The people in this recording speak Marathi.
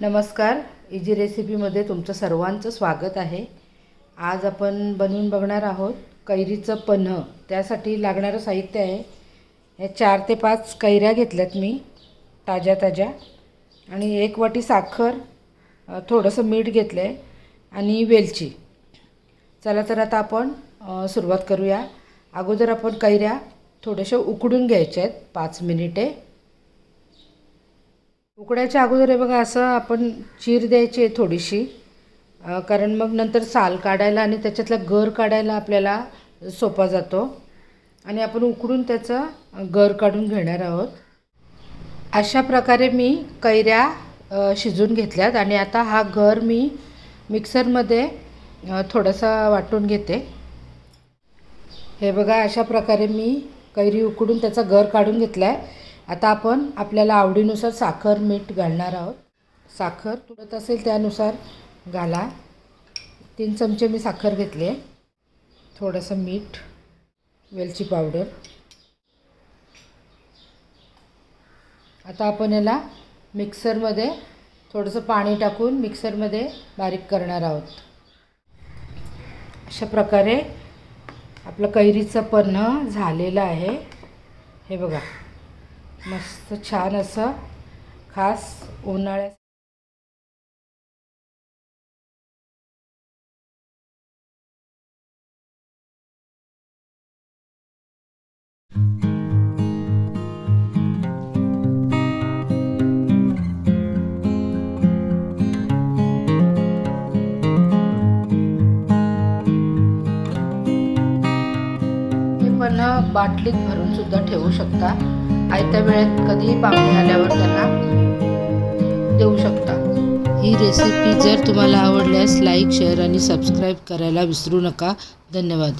नमस्कार. इजी रेसिपीमध्ये तुमचं सर्वांचं स्वागत आहे. आज आपण बनवून बघणार आहोत कैरीचं पन्ह. त्यासाठी लागणारं साहित्य आहे. हे चार ते पाच कैऱ्या घेतल्यात मी ताज्या ताज्या. आणि एक वाटी साखर थोडंसं मीठ घेतलं आहे आणि वेलची. चला तर आता आपण सुरुवात करूया. अगोदर आपण कैऱ्या थोड्याशा उकडून घ्यायच्या आहेत पाच मिनिटे. उकडायच्या अगोदर हे बघा असं आपण चीर द्यायची आहे थोडीशी. कारण मग नंतर साल काढायला आणि त्याच्यातला गर काढायला आपल्याला सोपा जातो. आणि आपण उकडून त्याचा गर काढून घेणार आहोत. अशा प्रकारे मी कैऱ्या शिजून घेतल्यात आणि आता हा गर मी मिक्सरमध्ये थोडासा वाटून घेते. हे बघा अशा प्रकारे मी कैरी उकडून त्याचा गर काढून घेतला आहे आता आपण आपल्याला आवडीनुसार साखर मीठ घालणार आहोत. साखर तुटत असेल त्यानुसार घाला. तीन चमचे मी साखर घेतली आहे. थोडंसं मीठ वेलची पावडर. आता आपण याला मिक्सरमध्ये थोडंसं पाणी टाकून मिक्सरमध्ये बारीक करणार आहोत. अशा प्रकारे आपलं कैरीचं पन्ह झालेलं आहे. हे बघा. मस्त छान असं खास उन्हाळ्यात पण बाटलीत भरून सुद्धा ठेवू शकता. आयत्या वेळेत कधीही पाहुणे आल्यावर त्यांना देऊ शकता. ही रेसिपी जर तुम्हाला आवडल्यास लाईक शेअर आणि सबस्क्राईब करायला विसरू नका. धन्यवाद.